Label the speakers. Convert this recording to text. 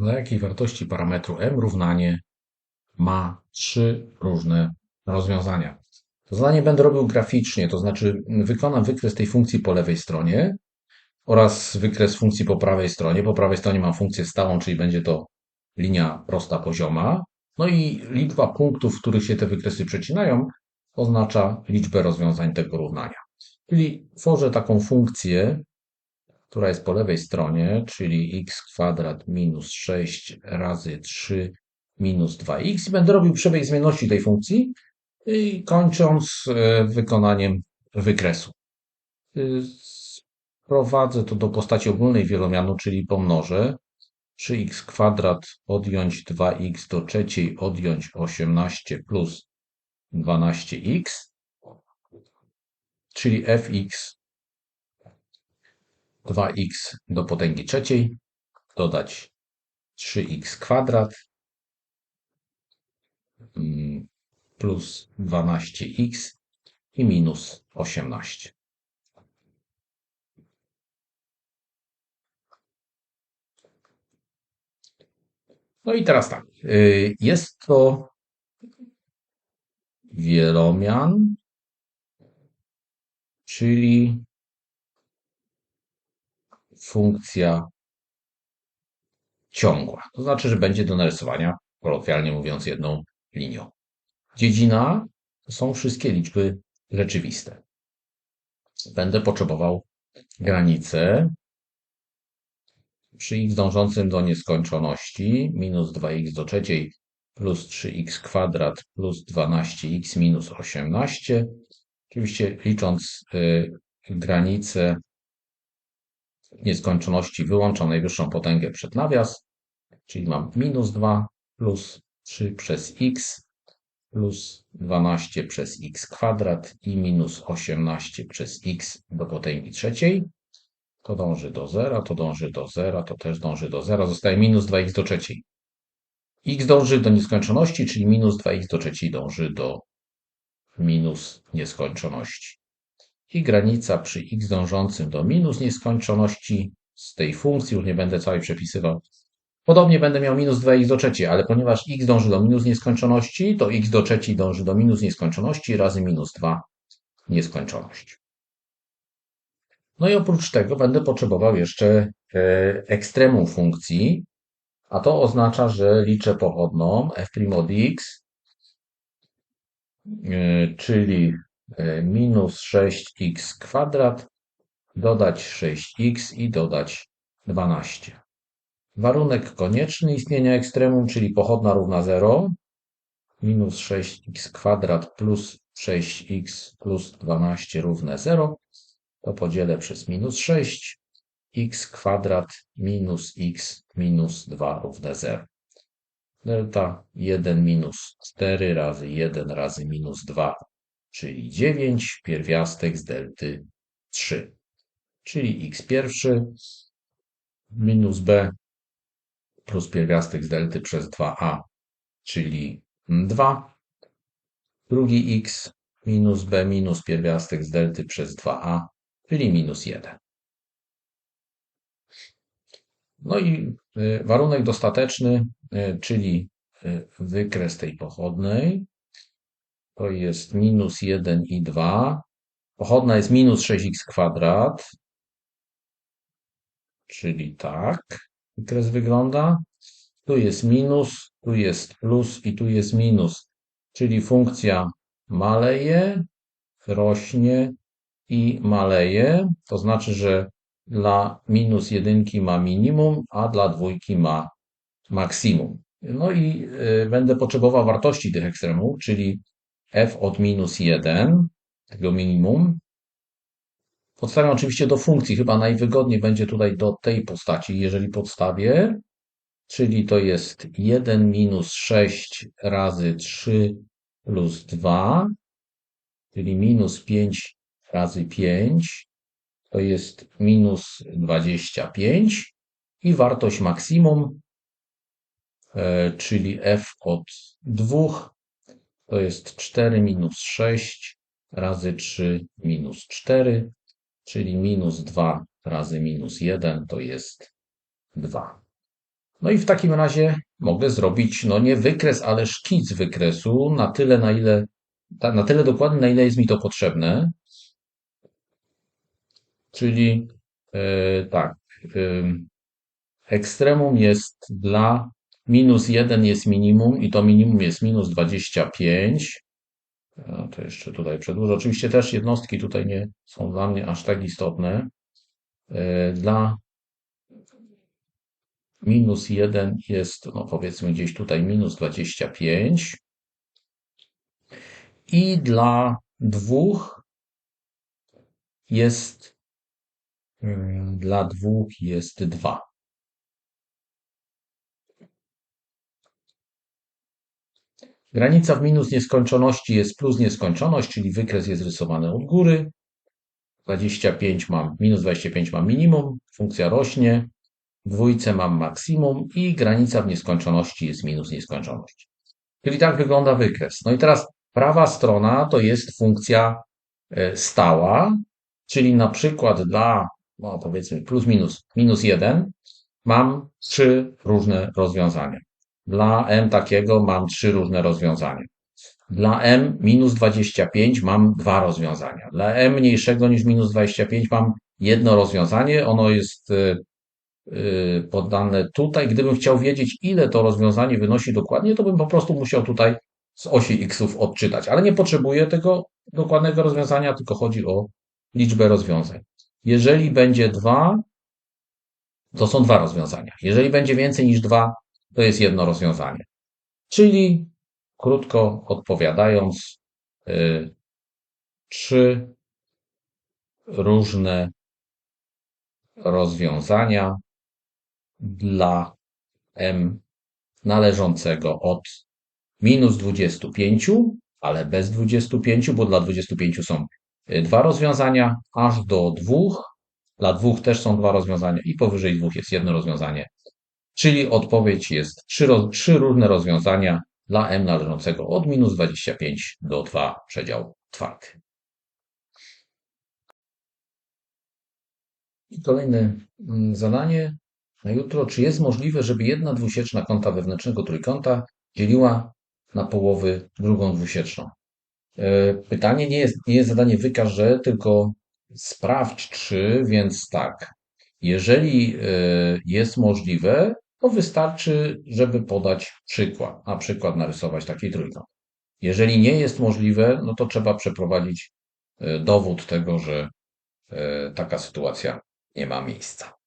Speaker 1: dla jakiej wartości parametru m równanie ma trzy różne rozwiązania. To zadanie będę robił graficznie, to znaczy wykonam wykres tej funkcji po lewej stronie oraz wykres funkcji po prawej stronie. Po prawej stronie mam funkcję stałą, czyli będzie to linia prosta pozioma. No i liczba punktów, w których się te wykresy przecinają, oznacza liczbę rozwiązań tego równania. Czyli tworzę taką funkcję, która jest po lewej stronie, czyli x kwadrat minus 6 razy 3 minus 2x i będę robił przebieg zmienności tej funkcji i kończąc e, wykonaniem wykresu. Y, sprowadzę to do postaci ogólnej wielomianu, czyli pomnożę 3x kwadrat odjąć 2x do trzeciej odjąć 18 plus 12x, czyli fx 2x do potęgi trzeciej, dodać 3x kwadrat mm, plus 12x i minus 18. No i teraz tak. Y, jest to wielomian, czyli funkcja ciągła. To znaczy, że będzie do narysowania, kolokwialnie mówiąc, jedną linią. Dziedzina to są wszystkie liczby rzeczywiste. Będę potrzebował granicę przy x dążącym do nieskończoności minus 2x do trzeciej plus 3x kwadrat plus 12x minus 18. Oczywiście licząc y, granicę nieskończoności wyłączam najwyższą potęgę przed nawias, czyli mam minus 2 plus 3 przez x plus 12 przez x kwadrat i minus 18 przez x do potęgi trzeciej. To dąży do zera, to dąży do zera, to też dąży do zera. Zostaje minus 2x do trzeciej. x dąży do nieskończoności, czyli minus 2x do trzeciej dąży do minus nieskończoności. I granica przy x dążącym do minus nieskończoności z tej funkcji, już nie będę całej przepisywał, Podobnie będę miał minus 2x do trzeciej, ale ponieważ x dąży do minus nieskończoności, to x do trzeciej dąży do minus nieskończoności razy minus 2 nieskończoność. No i oprócz tego będę potrzebował jeszcze e, ekstremum funkcji, a to oznacza, że liczę pochodną f' od x, e, czyli minus 6x kwadrat, dodać 6x i dodać 12. Warunek konieczny istnienia ekstremum, czyli pochodna równa 0, minus 6x kwadrat plus 6x plus 12 równe 0, to podzielę przez minus 6, x kwadrat minus x minus 2 równe 0. Delta 1 minus 4 razy 1 razy minus 2, czyli 9, pierwiastek z delty 3, czyli x pierwszy minus b plus pierwiastek z delty przez 2a, czyli 2. Drugi x minus b minus pierwiastek z delty przez 2a, czyli minus 1. No i y, warunek dostateczny, y, czyli y, wykres tej pochodnej, to jest minus 1 i 2. Pochodna jest minus 6x kwadrat, czyli tak wykres wygląda. Tu jest minus, tu jest plus i tu jest minus, czyli funkcja maleje, rośnie i maleje. To znaczy, że dla minus jedynki ma minimum, a dla dwójki ma maksimum. No i y, będę potrzebował wartości tych ekstremów, czyli f od minus 1, tego minimum, Podstawiam oczywiście do funkcji, chyba najwygodniej będzie tutaj do tej postaci, jeżeli podstawię, czyli to jest 1 minus 6 razy 3 plus 2, czyli minus 5 razy 5, to jest minus 25 i wartość maksimum, e, czyli f od 2, to jest 4 minus 6 razy 3 minus 4, czyli minus 2 razy minus 1 to jest 2. No i w takim razie mogę zrobić, no nie wykres, ale szkic wykresu na tyle, na ile, na tyle dokładny, na ile jest mi to potrzebne. Czyli e, tak, e, ekstremum jest dla minus 1 jest minimum i to minimum jest minus 25. Ja to jeszcze tutaj przedłużę. Oczywiście też jednostki tutaj nie są dla mnie aż tak istotne. E, Dla minus 1 jest, no powiedzmy gdzieś tutaj minus 25 i dla dwóch jest mm, dla dwóch jest 2. Granica w minus nieskończoności jest plus nieskończoność, czyli wykres jest rysowany od góry. 25 mam, minus 25 mam minimum, funkcja rośnie. Dwójce mam maksimum i granica w nieskończoności jest minus nieskończoność. Czyli tak wygląda wykres. No i teraz prawa strona to jest funkcja e, stała, czyli na przykład dla, no powiedzmy plus minus, minus 1 mam trzy różne rozwiązania. Dla m takiego mam trzy różne rozwiązania. Dla m minus 25 mam dwa rozwiązania. Dla m mniejszego niż minus 25 mam jedno rozwiązanie. Ono jest y, y, podane tutaj. Gdybym chciał wiedzieć, ile to rozwiązanie wynosi dokładnie, to bym po prostu musiał tutaj z osi xów odczytać. Ale nie potrzebuję tego dokładnego rozwiązania, tylko chodzi o liczbę rozwiązań. Jeżeli będzie 2, to są dwa rozwiązania. Jeżeli będzie więcej niż 2, to jest jedno rozwiązanie. Czyli krótko odpowiadając, y, trzy różne rozwiązania dla m należącego od minus 25, ale bez 25, bo dla 25 są y, dwa rozwiązania, aż do dwóch. Dla dwóch też są dwa rozwiązania i powyżej dwóch jest jedno rozwiązanie. Czyli odpowiedź jest trzy, trzy różne rozwiązania dla m należącego od minus 25 do 2 przedział czwarty. I kolejne mm, zadanie na jutro. Czy jest możliwe, żeby jedna dwusieczna kąta wewnętrznego trójkąta dzieliła na połowy drugą dwusieczną? E, Pytanie nie jest, nie jest zadanie wykaż, że, tylko sprawdź czy, więc tak. Jeżeli e, jest możliwe, to wystarczy, żeby podać przykład, na przykład narysować taki trójkąt. Jeżeli nie jest możliwe, no to trzeba przeprowadzić e, dowód tego, że e, taka sytuacja nie ma miejsca.